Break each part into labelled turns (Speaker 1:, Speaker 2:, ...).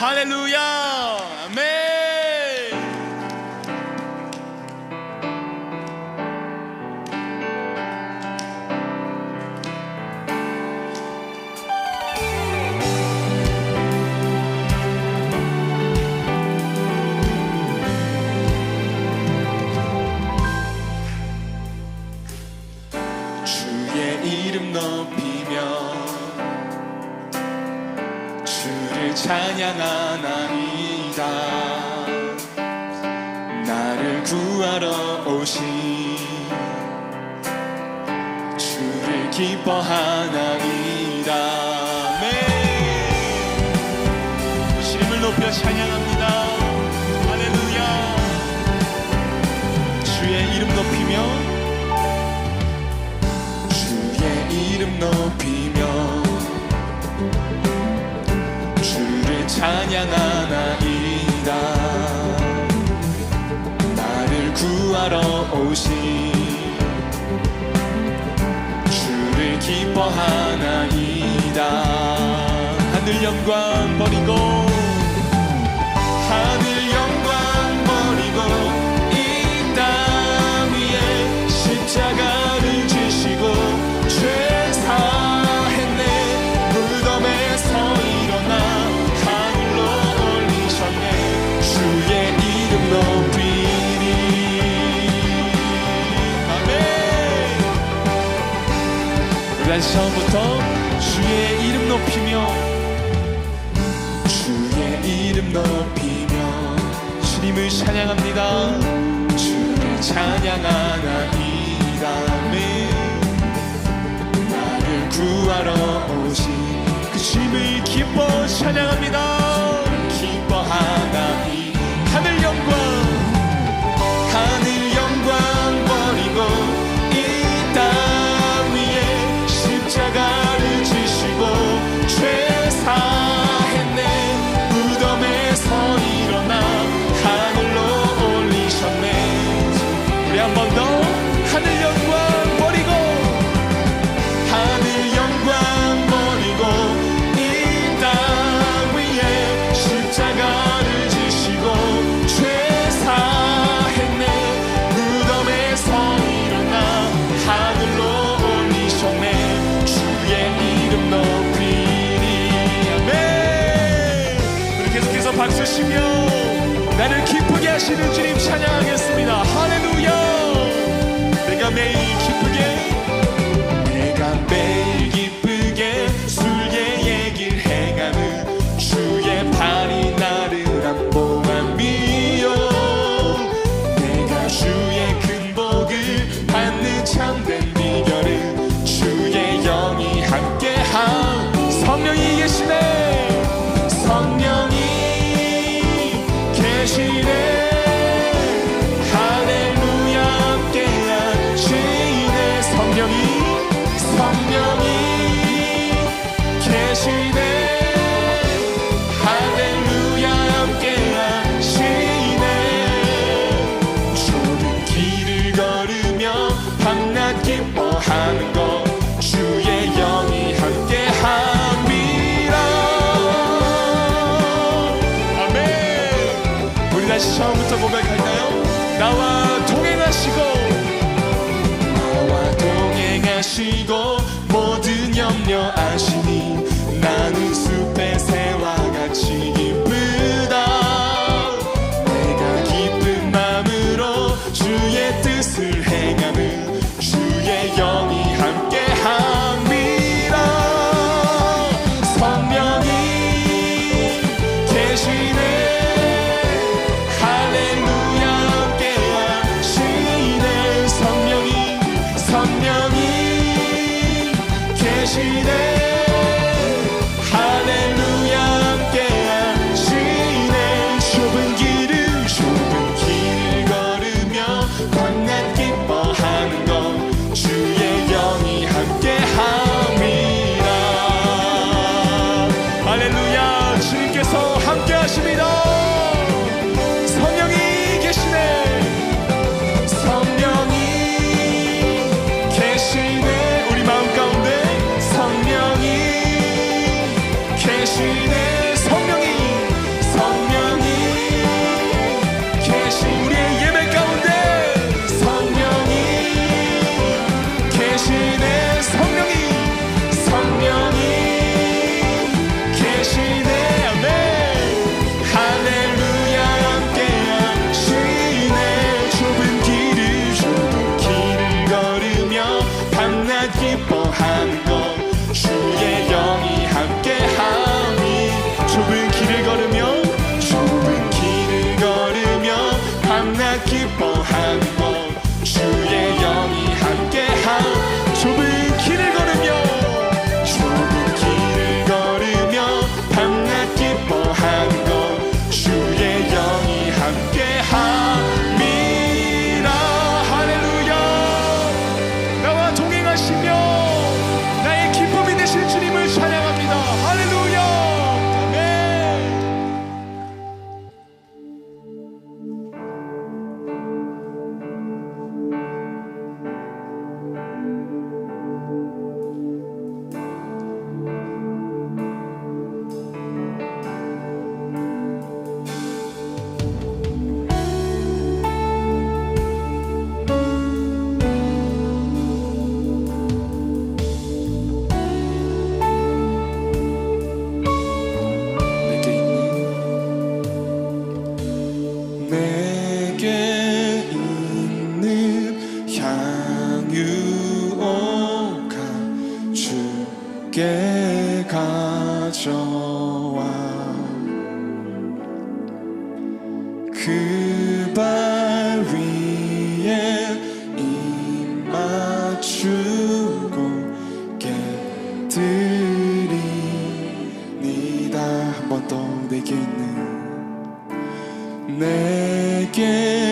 Speaker 1: 할렐루야. 아멘. 주의 이름 높이며 주를 찬양하나이다. 나를 구하러 오신 주를 기뻐하나이다. 네. 주님을 높여 찬양합니다 찬양하나이다. 나를 구하러 오신 주를 기뻐하나이다. 하늘 영광 버리고 높이며 주님을 찬양합니다. 주를 찬양하나이다 아멘 나를 구하러 오신 그 주님을 기뻐 찬양합니다 치며 나를 기쁘게 하시는 주님 찬양하겠습니다. 할렐루야! 내가 매일 기쁘게 내가 매일 기쁘게 술의 얘기를 행하는 주의 발이 나를 안보함이요 내가 주의 큰 복을 받는 참된 비결은 주의 영이 함께한 성령이 계시네. 성령이 계시네 동행하시고 모든 염려 아시니 계시네 그발 위에 입 맞추고 깨드리니다. 한 번 더 내게 있는. 내게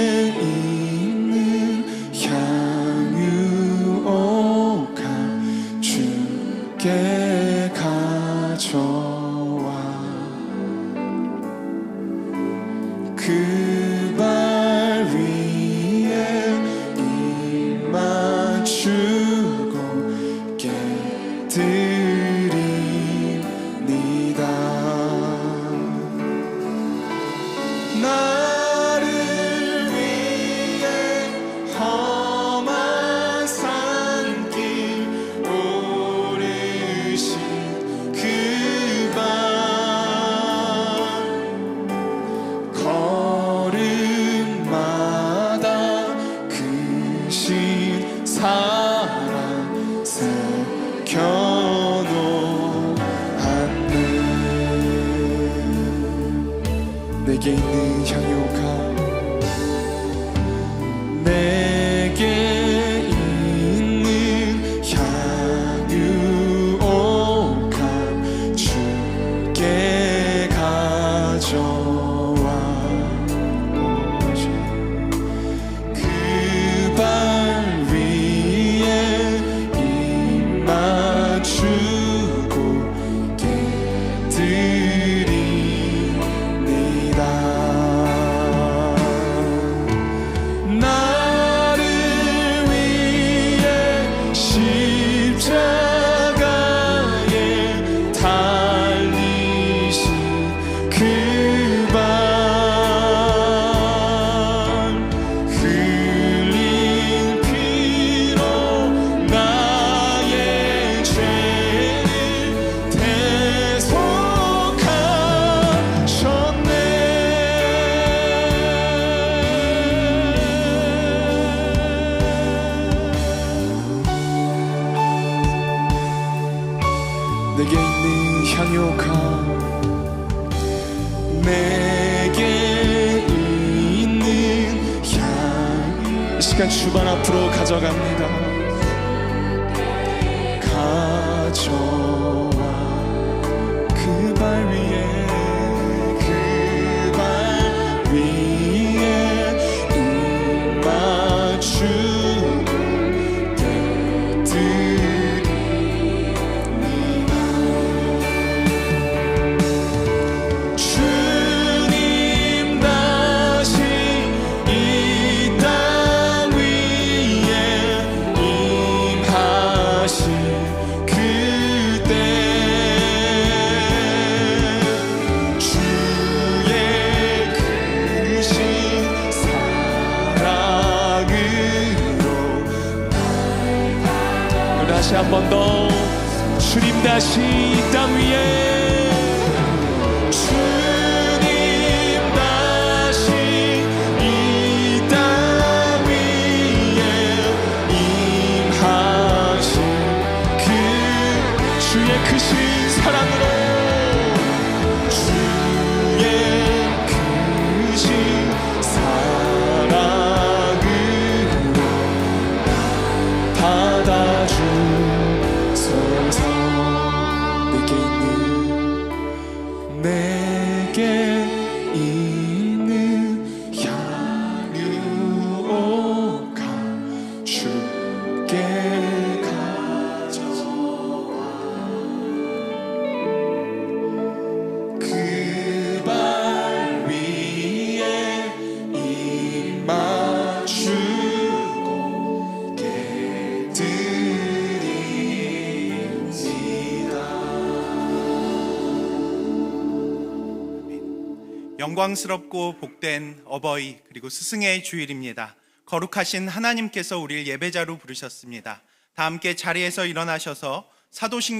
Speaker 1: 그신 사랑 시간 주반 앞으로 가져갑니다. 가져와. 그 발 위에 그 발 위에 입 맞추고 깨 한 번 더 주님 다시 이 땅 위에
Speaker 2: 영광스럽고 복된 어버이 그리고 스승의 주일입니다. 거룩하신 하나님께서 우리를 예배자로 부르셨습니다. 다 함께 자리에서 일어나셔서 사도신